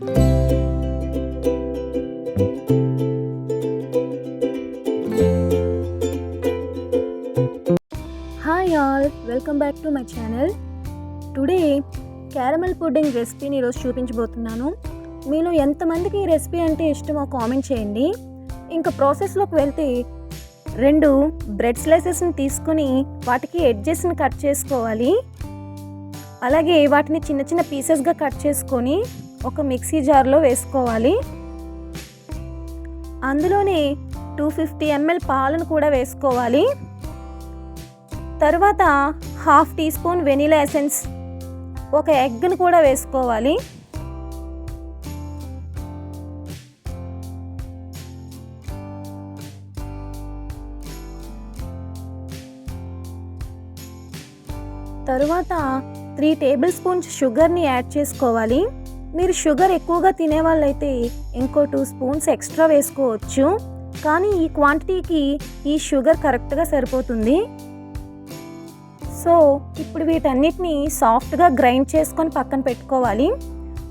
Hi all welcome back to my channel today caramel pudding రెసిపీని ఈరోజు చూపించబోతున్నాను. మీలో ఎంతమందికి ఈ రెసిపీ అంటే ఇష్టమో కామెంట్ చేయండి. ఇంకా ప్రాసెస్లోకి వెళ్తే రెండు బ్రెడ్ స్లైసెస్ని తీసుకొని వాటికి ఎడ్జెస్ని కట్ చేసుకోవాలి. అలాగే వాటిని చిన్న చిన్న పీసెస్గా కట్ చేసుకొని ఒక మిక్సీ జార్లో వేసుకోవాలి. అందులోనే టూ ఫిఫ్టీ ఎంఎల్ పాలను కూడా వేసుకోవాలి. తర్వాత half tea spoon vanilla essence ఒక ఎగ్ను కూడా వేసుకోవాలి. తరువాత త్రీ టేబుల్ స్పూన్స్ షుగర్ని యాడ్ చేసుకోవాలి. మీరు షుగర్ ఎక్కువగా తినే వాళ్ళైతే ఇంకో టూ స్పూన్స్ ఎక్స్ట్రా వేసుకోవచ్చు. కానీ ఈ క్వాంటిటీకి ఈ షుగర్ కరెక్ట్గా సరిపోతుంది. సో ఇప్పుడు వీటన్నిటిని సాఫ్ట్గా గ్రైండ్ చేసుకొని పక్కన పెట్టుకోవాలి.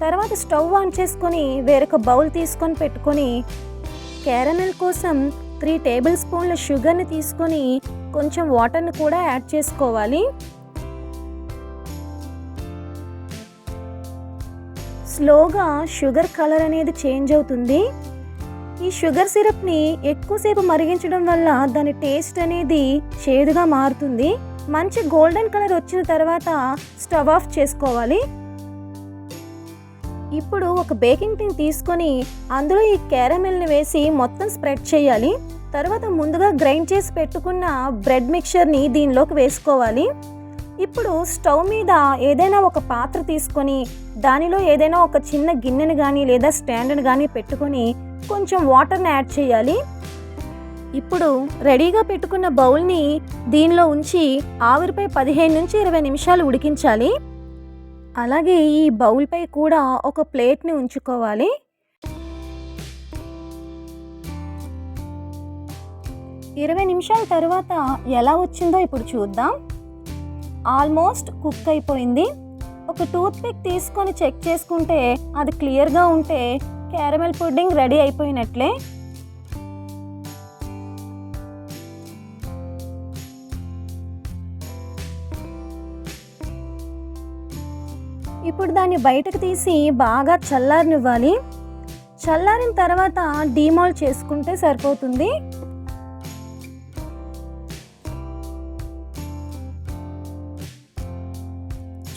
తర్వాత స్టవ్ ఆన్ చేసుకొని వేరొక బౌల్ తీసుకొని పెట్టుకొని క్యారమెల్ కోసం త్రీ టేబుల్ స్పూన్ల షుగర్ని తీసుకొని కొంచెం వాటర్ని కూడా యాడ్ చేసుకోవాలి. స్లోగా షుగర్ కలర్ అనేది చేంజ్ అవుతుంది. ఈ షుగర్ సిరప్ని ఎక్కువసేపు మరిగించడం వల్ల దాని టేస్ట్ అనేది చేదుగా మారుతుంది. మంచి గోల్డెన్ కలర్ వచ్చిన తర్వాత స్టవ్ ఆఫ్ చేసుకోవాలి. ఇప్పుడు ఒక బేకింగ్ టిన్ తీసుకొని అందులో ఈ క్యారమెల్ని వేసి మొత్తం స్ప్రెడ్ చేయాలి. తర్వాత ముందుగా గ్రైండ్ చేసి పెట్టుకున్న బ్రెడ్ మిక్చర్ని దీనిలోకి వేసుకోవాలి. ఇప్పుడు స్టవ్ మీద ఏదైనా ఒక పాత్ర తీసుకొని దానిలో ఏదైనా ఒక చిన్న గిన్నెను కానీ లేదా స్టాండ్ని కానీ పెట్టుకొని కొంచెం వాటర్ని యాడ్ చేయాలి. ఇప్పుడు రెడీగా పెట్టుకున్న బౌల్ని దీనిలో ఉంచి ఆవిరిపై పదిహేను నుంచి ఇరవై నిమిషాలు ఉడికించాలి. అలాగే ఈ బౌల్పై కూడా ఒక ప్లేట్ని ఉంచుకోవాలి. ఇరవై నిమిషాల తర్వాత ఎలా వచ్చిందో ఇప్పుడు చూద్దాం. ఆల్మోస్ట్ కుక్ అయిపోయింది. ఒక టూత్ పిక్ తీసుకొని చెక్ చేసుకుంటే అది క్లియర్గా ఉంటే క్యారమెల్ పుడ్డింగ్ రెడీ అయిపోయినట్లే. ఇప్పుడు దాన్ని బయటకు తీసి బాగా చల్లారనివ్వాలి. చల్లారిన తర్వాత డీమాల్ చేసుకుంటే సరిపోతుంది.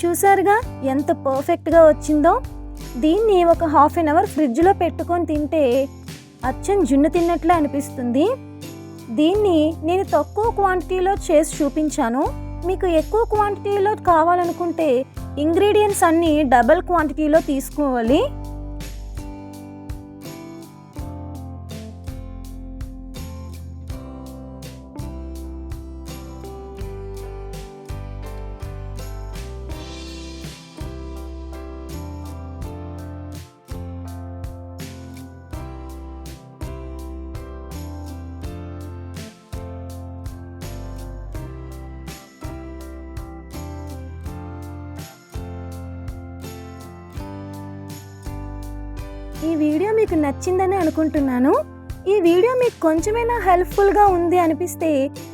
చూసారుగా? ఎంత పర్ఫెక్ట్గా వచ్చిందో. దీన్ని ఒక హాఫ్ అన్ అవర్ ఫ్రిడ్జ్లో పెట్టుకొని తింటే అచ్చం జున్ను తిన్నట్లే అనిపిస్తుంది. దీన్ని నేను తక్కువ క్వాంటిటీలో చేసి చూపించాను. మీకు ఎక్కువ క్వాంటిటీలో కావాలనుకుంటే ఇంగ్రీడియంట్స్ అన్నీ డబల్ క్వాంటిటీలో తీసుకోవాలి. ఈ వీడియో మీకు నచ్చిందని అనుకుంటున్నాను. ఈ వీడియో మీకు కొంచెమైనా హెల్ప్ఫుల్గా ఉంది అనిపిస్తే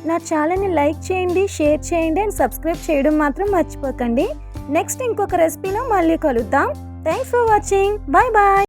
నా ఛానల్ని లైక్ చేయండి షేర్ చేయండి అండ్ సబ్స్క్రైబ్ చేయడం మాత్రం మర్చిపోకండి. నెక్స్ట్ ఇంకొక రెసిపీలో మళ్ళీ కలుద్దాం. Thanks for watching. Bye bye